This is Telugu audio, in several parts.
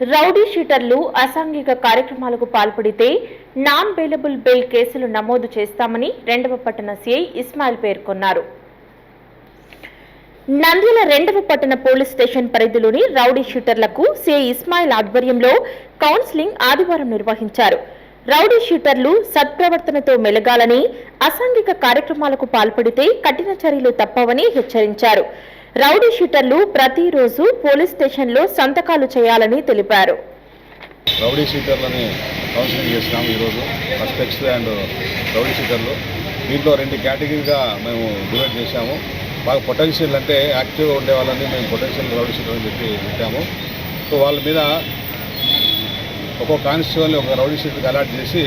రౌడీ షీటర్లు అసాంఘిక కార్యక్రమాలకు పాల్పడితే నాన్ బెయిలబుల్ బెయిల్ కేసులు నమోదు చేస్తామని రెండవ పట్టణ సిఐ ఇస్మాయిల్ పేర్కొన్నారు. నంద్యాల రెండవ పట్టణ పోలీస్ స్టేషన్ పరిధిలోని రౌడీ షూటర్లకు సిఐ ఇస్మాయిల్ ఆధ్వర్యంలో కౌన్సిలింగ్ ఆదివారం నిర్వహించారు. రౌడీ షూటర్లు సత్ప్రవర్తనతో మెలగాలని అసాంఘిక కార్యక్రమాలకు పాల్పడితే కఠిన చర్యలు తప్పవని హెచ్చరించారు. రౌడీ షీటర్లు ప్రతిరోజు పోలీస్ స్టేషన్లో సంతకాలు చేయాలని తెలిపారు. రౌడీ షీటర్లని కౌన్సిలింగ్ చేసినాము ఈరోజు. సస్పెక్ట్స్ అండ్ రౌడీ షీటర్లు. దీంట్లో రెండు కేటగిరీగా మేము డివైడ్ చేశాము. బాగా పొటెన్షియల్ అంటే యాక్టివ్గా ఉండే వాళ్ళని మేము పొటెన్షియల్ రౌడీ షీటర్ అని చెప్పి పెట్టాము. సో వాళ్ళ మీద ఒక్కొక్క కానిస్టేబుల్ని ఒక రౌడీ షీటర్కి అలాట్ చేసి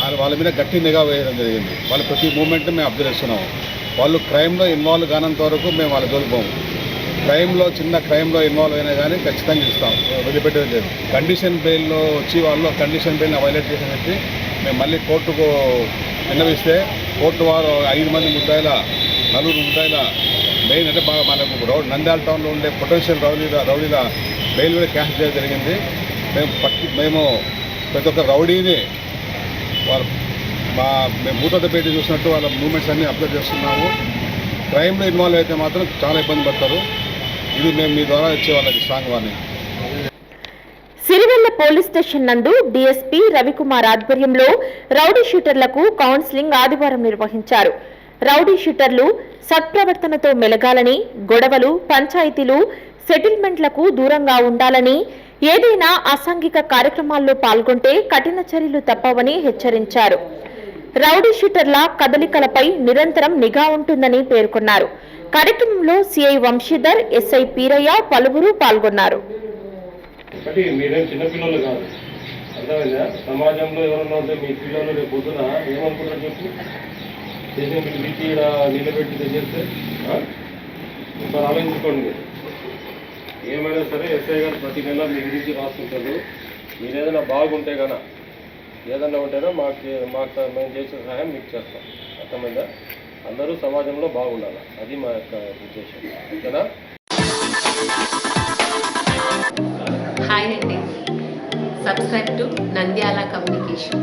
వాళ్ళ- వాళ్ళ మీద గట్టి నిఘా వేయడం జరిగింది. వాళ్ళ ప్రతి మూమెంట్ని మేము అబ్జర్వ్ చేస్తున్నాము. వాళ్ళు క్రైమ్లో ఇన్వాల్వ్ కానంత వరకు మేము వాళ్ళ జోలిపోము క్రైమ్లో చిన్న క్రైమ్లో ఇన్వాల్వ్ అయినా కానీ ఖచ్చితంగా ఇస్తాం. వదిలిపెట్టేది లేదు. కండిషన్ బెయిల్లో వచ్చి వాళ్ళు కండిషన్ బెయిల్ని వైలేట్ చేసిన వ్యక్తి మేము మళ్ళీ కోర్టుకు విన్నవిస్తే కోర్టు వారు ఐదు మంది ముద్దాయిల నలుగురు ముద్దాయిల మెయిన్ అంటే బాగా మనకు రౌడ్ నంద్యాల టౌన్లో ఉండే పొటెన్షియల్ రౌడీల రౌడీల బెయిల్ కూడా క్యాష్ చేయడం జరిగింది. మేము పట్టి మేము ప్రతి ఒక్క రౌడీని వాళ్ళ మా మేము భూతత చూసినట్టు వాళ్ళ మూమెంట్స్ అన్నీ అప్లోడ్ చేస్తున్నాము. క్రైమ్లో ఇన్వాల్వ్ అయితే మాత్రం చాలా ఇబ్బంది పడతారు. ఇది మేము మీ ద్వారా ఇచ్చే వాళ్ళకి strong warning Sirivella police station నందు డీఎస్పీ రవికుమార్ ఆధ్వర్యంలో రౌడీ షూటర్లకు కౌన్సిలింగ్ ఆదివారం నిర్వహించారు. రౌడీ షూటర్లు సత్ప్రవర్తనతో మెలగాలని గొడవలు పంచాయతీలు సెటిల్మెంట్లకు దూరంగా ఉండాలని ఏదైనా అసాంఘిక కార్యక్రమాల్లో పాల్గొంటే కఠిన చర్యలు తప్పవని హెచ్చరించారు. రౌడీ షూటర్ల కదలికలపై నిరంతరం నిఘా ఉంటుందని పేర్కొన్నారు. కార్యక్రమంలో సిఐ వంశీధర్ ఎస్ఐ పీరయ్య పలువురు పాల్గొన్నారు. అర్థమైందా? సమాజంలో ఎవరన్నా ఉంటే మీ పిల్లలు రేపు పొద్దున ఏమనుకుంటారు చెప్పు? చేసిన పిలిచి నిలబెట్టి తెచ్చేస్తే ఒకసారి ఆలోచించుకోండి. ఏమైనా సరే ఎస్ఐ గారు ప్రతి నెల మీ గురించి రాస్తుంటారు. మీరేదైనా బాగుంటే కదా ఏదన్నా ఉంటేనో మాకు మాకు మేము చేసిన సహాయం మీకు చేస్తాం. అర్థమైందా? అందరూ సమాజంలో బాగుండాలి. అది మా యొక్క ఉద్దేశం. ఓకేనా? హాయ్ అండి. Subscribe to Nandyal communication.